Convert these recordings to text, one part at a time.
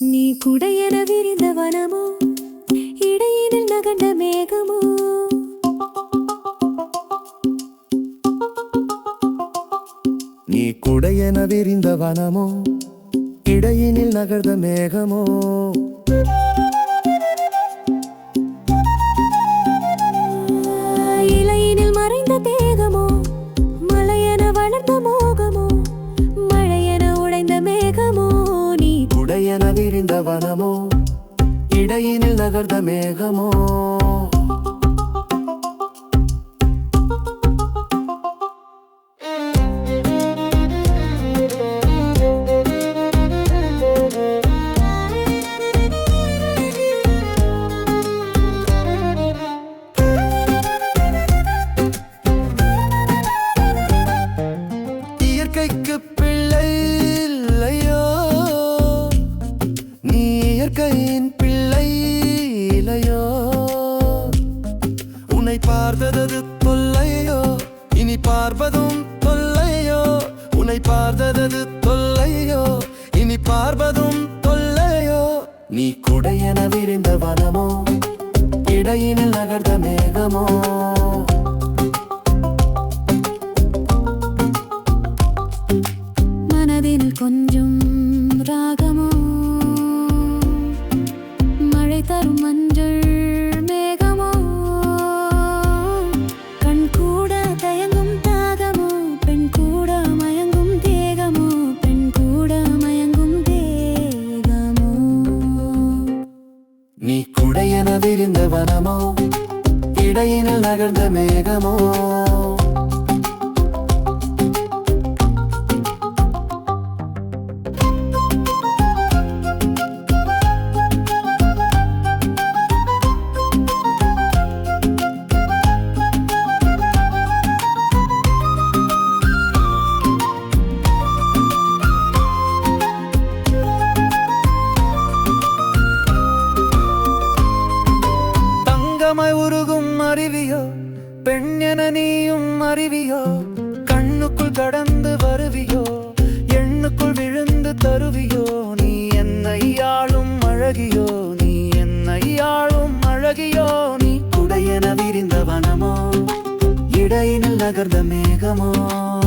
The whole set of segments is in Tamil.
நீ குடையென விரிந்த வனமோ? இடையினில் நகண்ட மேகமோ? நீ குடையென விரிந்த வனமோ? இடையினில் நகர்ந்த மேகமோ? என விரிந்த வனமோ இடையினில் நகர்ந்த மேகமோ. இயற்கையின் பிள்ளை இலையோ உன்னை பார்த்ததது தொல்லையோ? இனி பார்ப்பதும் தொல்லையோ? உன்னை பார்த்ததது தொல்லையோ? இனி பார்ப்பதும் தொல்லையோ? நீ குடையென விரிந்த வனமோ? இடையினில் நகர்ந்த மேகமோ? மனதில் கொஞ்சம் மழை மஞ்சள் மேகமோ? கண் கூட தயங்கும் தாகமோ? பெண் கூட மயங்கும் தேகமோ? பெண் கூட மயங்கும் தேகமோ? நீ குடையென விரிந்த வனமோ? இடையினில் நகர்ந்த மேகமோ? பெண் என நீயும் அறிவியோ? கண்ணுக்குள் கடந்து வருவியோ? எண்ணுக்குள் விழுந்து தருவியோ? நீ என்னை ஆளும் அழகியோ? நீ என்னை ஆளும் அழகியோ? நீ குடையென விரிந்த வனமோ? இடையினில் நகர்ந்த மேகமோ?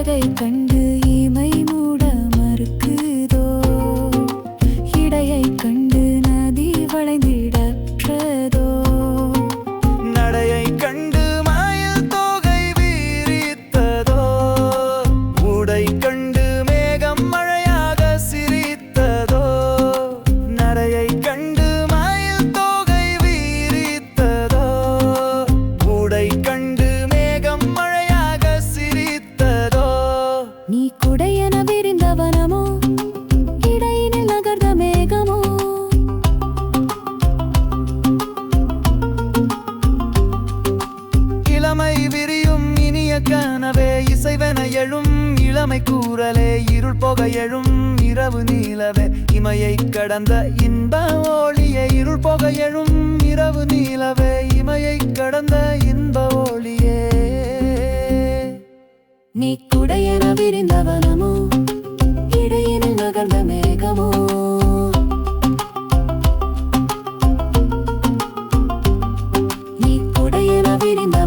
அழகை கண்டு இமை மூட மறுக்குதோ? இடையை கண்டு நதி வளைந்திட நீ குடையன விரிந்த வனமோ இடையினில் நகர்ந்த மேகமோ. இளமை விரியும் இனிய கனவே இசைவென எழும் இளமை கூறலே இருள் போக எழும் இரவு நீலவே. இமையை கடந்த இன்ப ஒளியே இருள் போக எழும் இரவு நீலவே. இமையை கடந்த இன்ப ஒளியே. நீ குடையென விரிந்த வனமோ இடையினில் நகர்ந்த மேகமோ. நீ குடையென விரிந்த